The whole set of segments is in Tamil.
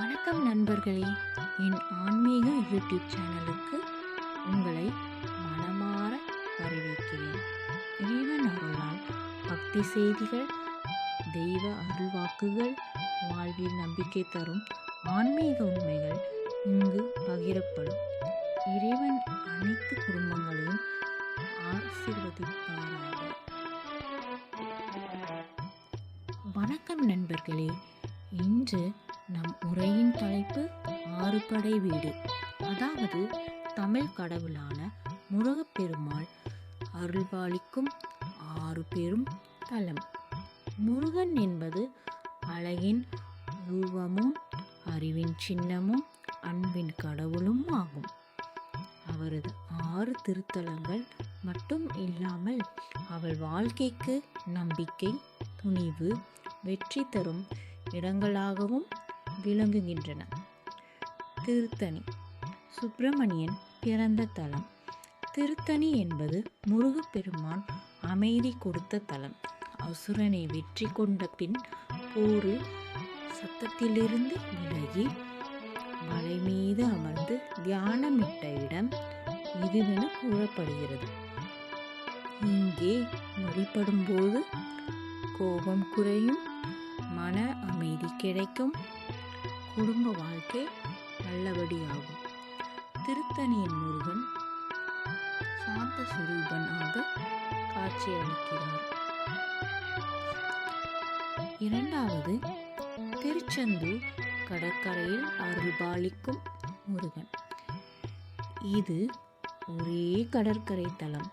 வணக்கம் நண்பர்களே. என் ஆன்மீக யூடியூப் சேனலுக்கு உங்களை மனமாற வரவேற்கிறேன். இறைவன் அருளால் பக்தி செய்திகள் தெய்வ அருள்வாக்குகள் வாழ்வில் நம்பிக்கை தரும் ஆன்மீக உண்மைகள் இங்கு பகிரப்படும். இறைவன் அனைத்து குடும்பங்களையும் ஆசீர்வதிப்பாராக. வணக்கம் நண்பர்களே. இன்று நம் உரையின் தலைப்பு ஆறுபடை வீடு. அதாவது தமிழ் கடவுளான முருகப்பெருமாள் அருள்பாலிக்கும் ஆறு பெரும் தலம். முருகன் என்பது அழகின் உருவமும் அறிவின் சின்னமும் அன்பின் கடவுளும் ஆகும். அவரது ஆறு திருத்தலங்கள் மட்டும் இல்லாமல் அவள் வாழ்க்கைக்கு நம்பிக்கை துணிவு வெற்றி தரும் இடங்களாகவும் விளங்குகின்றன. திருத்தணி. சுப்பிரமணியன் பிறந்த தலம். திருத்தணி என்பது முருகப்பெருமான் அமைதி கொடுத்த தலம். அசுரனை வெற்றி கொண்ட பின் போரில் சத்தத்திலிருந்து விலகி மலை மீது அமர்ந்து தியானமிட்ட இடம் இதுவென கூறப்படுகிறது. இங்கே வழிபடும் போது கோபம் குறையும் மன அமைதி கிடைக்கும். குடும்ப வாழ்க்கை நல்லபடியாகும். திருத்தணியின் முருகன் சாந்த சுரூபனாக காட்சியளிக்கிறார். இரண்டாவது திருச்செந்தூர் கடற்கரையில் அருள்பாலிக்கும் முருகன். இது ஒரே கடற்கரை தலம்.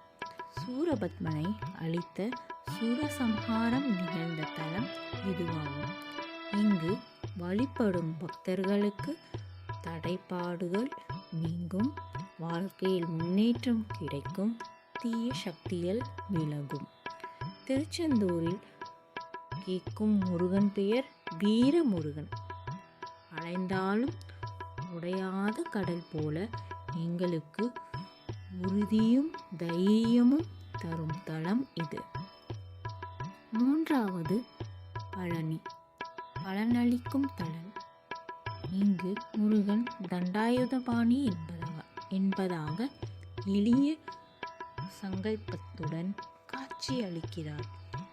சூரபத்மனை அளித்த சூரசம்ஹாரம் நிகழ்ந்த தலம் இதுவாகும். இங்கு வழிபடும் பக்தர்களுக்கு தடைப்பாடுகள் நீங்கும். வாழ்க்கையில் முன்னேற்றம் கிடைக்கும். தீய சக்திகள் விலகும். திருச்செந்தூரில் கேட்கும் முருகன் பெயர் வீரமுருகன். அலைந்தாலும் உடையாத கடல் போல எங்களுக்கு உறுதியும் தைரியமும் தரும் தளம் இது. மூன்றாவது பழனி. பலனளிக்கும் தழல். இங்கு முருகன் தண்டாயுதபாணி என்பதாக என்பதாக எளிய சங்கல்பத்துடன் காட்சி அளிக்கிறார்.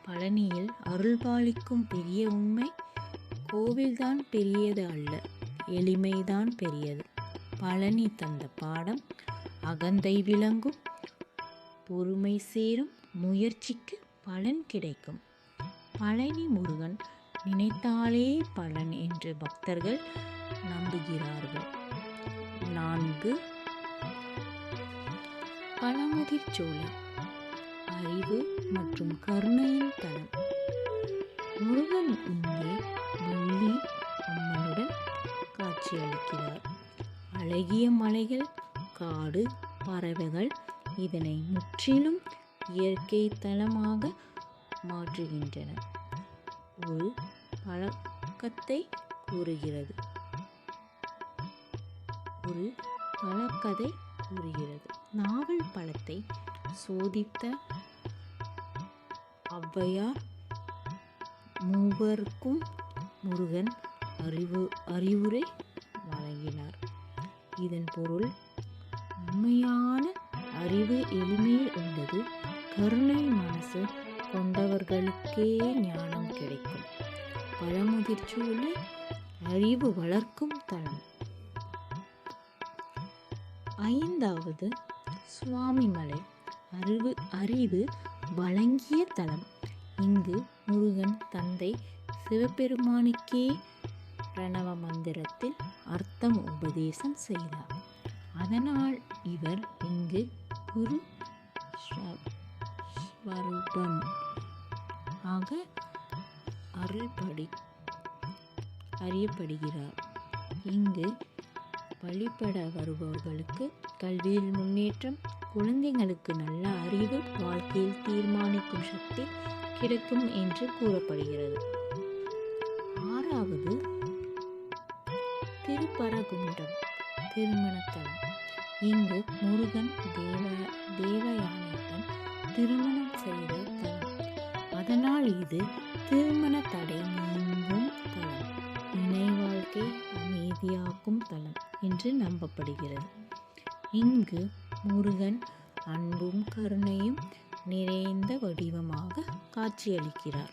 பழனியில் அருள்பாலிக்கும் பெரிய உண்மை கோவில்தான் பெரியது அல்ல எளிமைதான் பெரியது. பழனி தந்த பாடம் அகந்தை விளங்கும் பொறுமை சேரும் முயற்சிக்கு பலன் கிடைக்கும். பழனி முருகன் நினைத்தாலே பலன் என்று பக்தர்கள் நம்புகிறார்கள். நான்கு. பழமுதிர் சோலை அறிவு மற்றும் கருணையின் தளம் முருகன் இங்கே வள்ளி அம்மனுடன் காட்சியளிக்கிறார். அழகிய மலைகள் காடு பறவைகள் இதனை முற்றிலும் இயற்கை தளமாக மாற்றுகின்றன. ஒரு பழக்கத்தை கூறுகிறது. ஒரு பழக்கதை கூறுகிறது. நாவல் பழத்தை சோதித்த ஔவையார் மூவருக்கும் முருகன் அறிவு அறிவுரை வழங்கினார். இதன் பொருள் உண்மையான அறிவு எளிமையில் உள்ளது. கருணை மனசு கொண்டவர்களுக்கே ஞானம் கிடைக்கும். பழமுதிர்ச்சூழலை அறிவு வளர்க்கும் தலம். ஐந்தாவது சுவாமிமலை அறிவு அறிவு வழங்கிய தலம். இங்கு முருகன் தந்தை சிவபெருமானுக்கே பிரணவ மந்திரத்தில் அர்த்தம் உபதேசம் செய்தார். அதனால் இவர் இங்கு குரு ஸ்வரூபம் ஆக அருள்படி அறியப்படுகிறார். இங்கு வழிபட வருபவர்களுக்கு கல்வியில் முன்னேற்றம் குழந்தைகளுக்கு நல்ல அறிவு வாழ்க்கையில் தீர்மானிக்கும் சக்தி கிடைக்கும் என்று கூறப்படுகிறது. ஆறாவது திருப்பரகுன்றம் திருமணத்தலம். இங்கு முருகன் தேவ தேவயானையுடன் திருமணம் செய்த அதனால் இது திருமண தடை நீங்கும் தலம் இணை வாழ்க்கை தலம் என்று நம்பப்படுகிறது. இங்கு முருகன் அன்பும் கருணையும் நிறைந்த வடிவமாக காட்சியளிக்கிறார்.